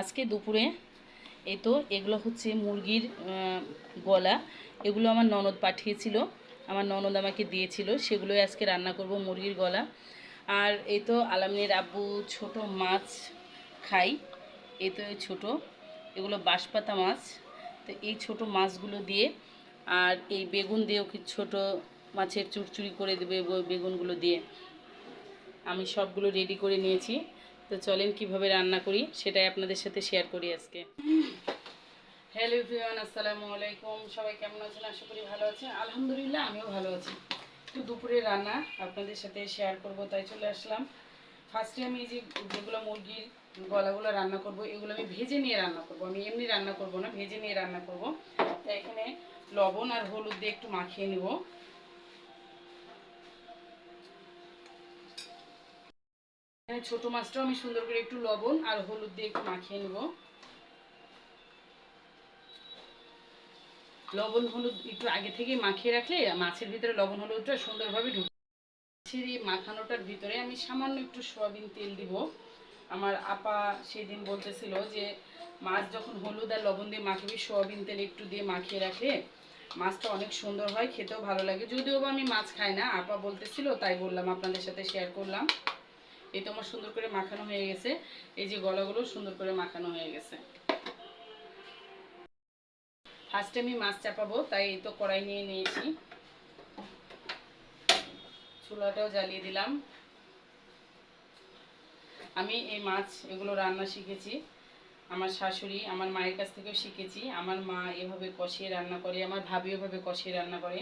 আজকে দুপুরে এই তো এগুলো হচ্ছে মুরগির গলা। এগুলো আমার ননদ পাঠিয়েছিল। আমার ননদ আমাকে দিয়েছিল। সেগুলোই আজকে রান্না করব মুরগির গলা। আর এই তো আলামিনের আব্বু ছোট মাছ খাই এই তো ছোট। এগুলো বাঁশপাতা মাছ। তো এই ছোট মাছগুলো দিয়ে আর এই বেগুন দিয়েও কি ছোট মাছের চুরচুরি করে দেবে বেগুনগুলো দিয়ে। আমি সবগুলো রেডি করে নিয়েছি। তো চলেন কীভাবে রান্না করি সেটাই আপনাদের সাথে শেয়ার করি আজকে। হ্যালো এভরিওয়ান আসসালামু আলাইকুম। সবাই কেমন আছেন? আশা করি ভালো আছেন। আলহামদুলিল্লাহ, আমিও ভালো আছি। তো দুপুরে রান্না আপনাদের সাথে শেয়ার করব, তাই চলে আসলাম। ফার্স্টে আমি এই যেগুলো মুরগির গলাগুলো রান্না করব, এগুলো আমি ভেজে নিয়ে রান্না করব। আমি এমনি রান্না করব না, ভেজে নিয়ে রান্না করব। তাই এখানে লবণ আর হলুদ দিয়ে একটু মাখিয়ে নেব। এখানে ছোট মাছটাও আমি সুন্দর করে একটু লবণ আর হলুদ দিয়ে একটু মাখিয়ে নেব। লবণ হলুদ একটু আগে থেকে মাখিয়ে রাখলে মাছের ভিতরে লবণ হলুদটা সুন্দরভাবে ঢুকে মাছের এই মাখানোটার ভিতরে আমি সামান্য একটু সয়াবিন তেল দিব। আমার আপা সেদিন বলতেছিল যে, মাছ যখন হলুদ আর লবণ দিয়ে মাখবি, সয়াবিন তেল একটু দিয়ে মাখিয়ে রাখলে মাছটা অনেক সুন্দর হয়, খেতেও ভালো লাগে। যদিও বা আমি মাছ খাই না, আপা বলতেছিল, তাই বললাম, আপনাদের সাথে শেয়ার করলাম। এই তো আমার সুন্দর করে মাখানো হয়ে গেছে। এই যে গলাগুলো সুন্দর করে মাখানো হয়ে গেছে। ফার্স্টে আমি মাছ চাপাবো, তাই এই তো কড়াই নিয়ে নিয়েছি। চুলাটাও জ্বালিয়ে দিলাম। আমি এই মাছ এগুলো রান্না শিখেছি। আমার শাশুড়ি আমার মায়ের কাছ থেকেও শিখেছি। আমার মা এভাবে কষিয়ে রান্না করে, আমার ভাবি এভাবে কষিয়ে রান্না করে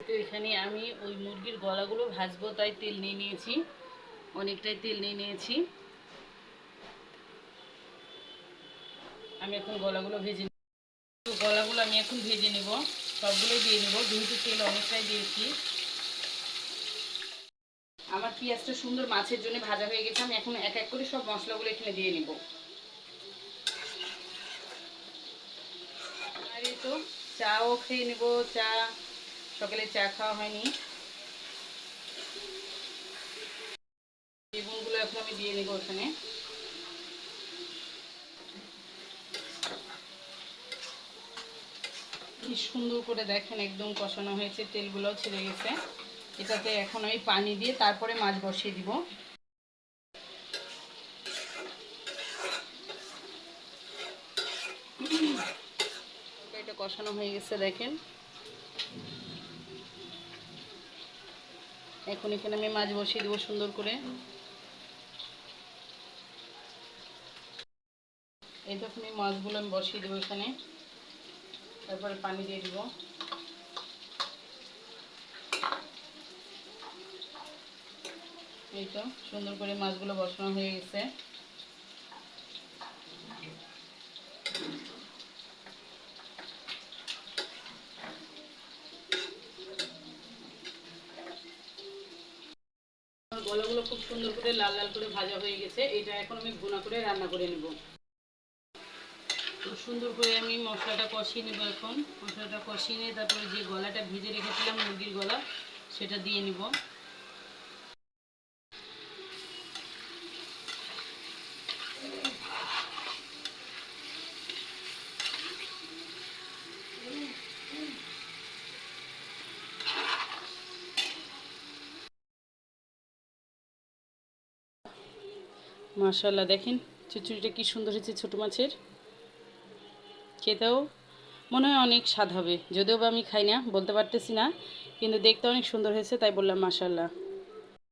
তো এখানে আমি ওই মুরগির গলাগুলো ভাজবো, তাই তেল নিয়ে নিয়েছি। অনেকটাই তেল নিয়ে নিয়েছি। আমি এখন গলাগুলো ভেজে। গলাগুলো আমি এখন ভেজে নেব। সবগুলোই দিয়ে নেব, যেহেতু তেল অনেকটাই দিয়েছি। আমার পেঁয়াজটা সুন্দর মাছের জন্য ভাজা হয়ে গেছে। আমি এখন এক এক করে সব মশলাগুলো এখানে দিয়ে নেব। আর এই তো চাও খেয়ে নেব, চা। সকালে চা খাওয়া হয়নি। বেগুনগুলো এখন আমি দিয়ে নেব ওখানে। কি সুন্দর করে দেখেন, একদম কষানো হয়েছে তেলগুলোও ছেড়ে গেছে। এটাতে এখন আমি পানি দিয়ে তারপরে মাছ বসিয়ে দিব। এটা কষানো হয়ে গেছে, দেখেন। এখন এখানে আমি মাছ বসিয়ে দেবো সুন্দর করে। এই তখন এই মাছগুলো আমি বসিয়ে দেবো এখানে। তারপরে পানি দিয়ে দিব। এই তো সুন্দর করে মাছগুলো বসানো হয়ে গেছে। গলাগুলো খুব সুন্দর করে লাল লাল করে ভাজা হয়ে গেছে। এটা এখন আমি ভুনা করে রান্না করে নেব। খুব সুন্দর করে আমি মশলাটা কষিয়ে নেব এখন। মশলাটা কষিয়ে নিয়ে তারপরে যে গলাটা ভিজে রেখেছিলাম মুরগির গলা, সেটা দিয়ে নিব। মাশাল্লাহ দেখেন চুচুড়িটা কি সুন্দর হয়েছে ছোটো মাছের। খেতেও মনে হয় অনেক স্বাদ হবে, যদিও বা আমি খাই না, বলতে পারতেছি না, কিন্তু দেখতে অনেক সুন্দর হয়েছে, তাই বললাম মাশাল্লাহ